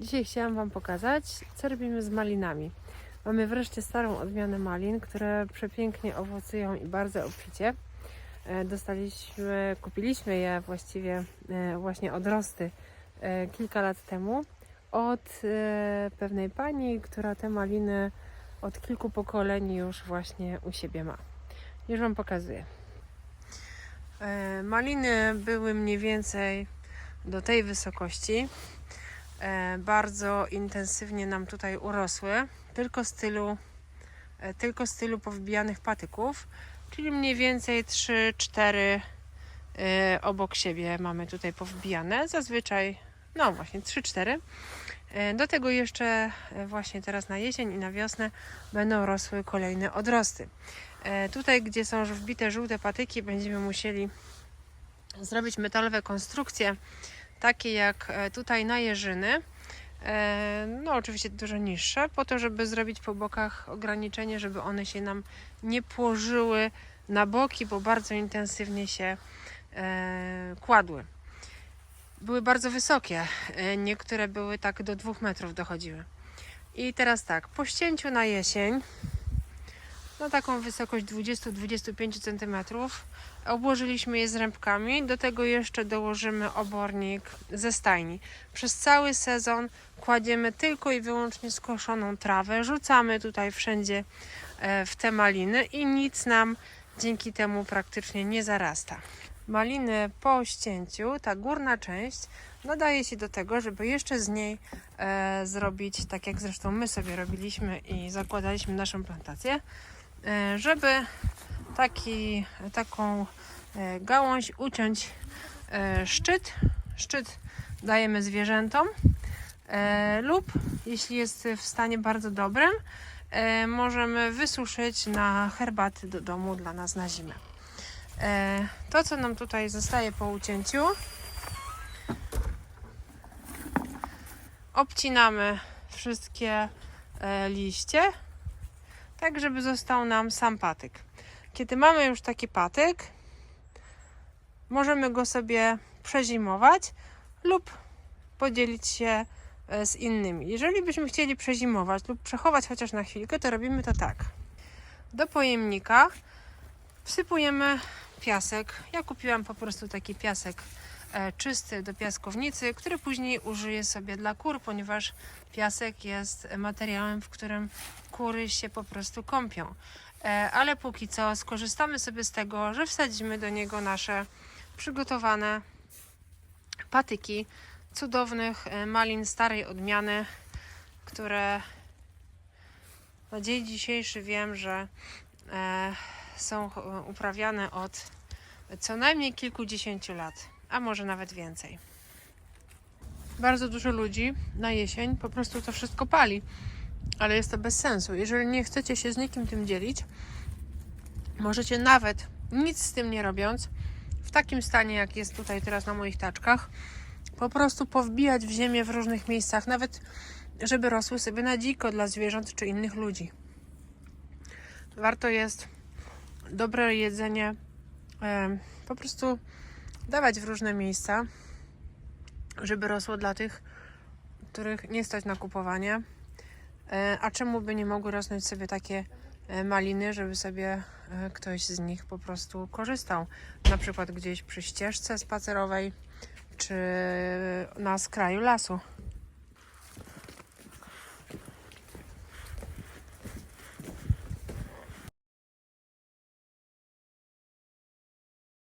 Dzisiaj chciałam Wam pokazać, co robimy z malinami. Mamy wreszcie starą odmianę malin, które przepięknie owocują i bardzo obficie. E, Dostaliśmy, kupiliśmy je właściwie e, właśnie odrosty e, kilka lat temu od pewnej pani, która te maliny od kilku pokoleń już właśnie u siebie ma. Już Wam pokazuję. Maliny były mniej więcej do tej wysokości. E, Bardzo intensywnie nam tutaj urosły, tylko z tylu, e, tylko z tylu powbijanych patyków, czyli mniej więcej 3-4 e, obok siebie mamy tutaj powbijane. Zazwyczaj, no właśnie 3-4. E, Do tego jeszcze właśnie teraz na jesień i na wiosnę będą rosły kolejne odrosty. Tutaj, gdzie są już wbite żółte patyki, będziemy musieli zrobić metalowe konstrukcje, takie jak e, tutaj na jeżyny. E, No, oczywiście dużo niższe, po to, żeby zrobić po bokach ograniczenie, żeby one się nam nie płożyły na boki, bo bardzo intensywnie się e, kładły. Były bardzo wysokie, niektóre były tak do 2 metrów dochodziły. I teraz tak, po ścięciu na jesień, na taką wysokość 20-25 cm, obłożyliśmy je zrębkami. Do tego jeszcze dołożymy obornik ze stajni. Przez cały sezon kładziemy tylko i wyłącznie skoszoną trawę. Rzucamy tutaj wszędzie e, w te maliny i nic nam dzięki temu praktycznie nie zarasta. Maliny po ścięciu, ta górna część nadaje się do tego, żeby jeszcze z niej e, zrobić, tak jak zresztą my sobie robiliśmy i zakładaliśmy naszą plantację, żeby taki, taką e, gałąź uciąć e, szczyt. Szczyt dajemy zwierzętom e, lub jeśli jest w stanie bardzo dobrym, e, możemy wysuszyć na herbaty do domu dla nas na zimę. E, To, co nam tutaj zostaje po ucięciu, obcinamy wszystkie e, liście, tak żeby został nam sam patyk. Kiedy mamy już taki patyk, możemy go sobie przezimować lub podzielić się e, z innymi. Jeżeli byśmy chcieli przezimować lub przechować chociaż na chwilkę, to robimy to tak. Do pojemnika wsypujemy piasek. Ja kupiłam po prostu taki piasek czysty do piaskownicy, który później użyję sobie dla kur, ponieważ piasek jest materiałem, w którym kury się po prostu kąpią. E, Ale póki co skorzystamy sobie z tego, że wsadzimy do niego nasze przygotowane patyki cudownych e, malin starej odmiany, które na dzień dzisiejszy wiem, że e, są e, uprawiane od co najmniej kilkudziesięciu lat, a może nawet więcej. Bardzo dużo ludzi na jesień po prostu to wszystko pali, ale jest to bez sensu. Jeżeli nie chcecie się z nikim tym dzielić, możecie nawet nic z tym nie robiąc, w takim stanie jak jest tutaj teraz na moich taczkach, po prostu powbijać w ziemię w różnych miejscach, nawet żeby rosły sobie na dziko dla zwierząt czy innych ludzi. Warto jest dobre jedzenie po prostu dawać w różne miejsca, żeby rosło dla tych, których nie stać na kupowanie. E, A czemu by nie mogły rosnąć sobie takie e, maliny, żeby sobie e, ktoś z nich po prostu korzystał? Na przykład gdzieś przy ścieżce spacerowej, czy na skraju lasu.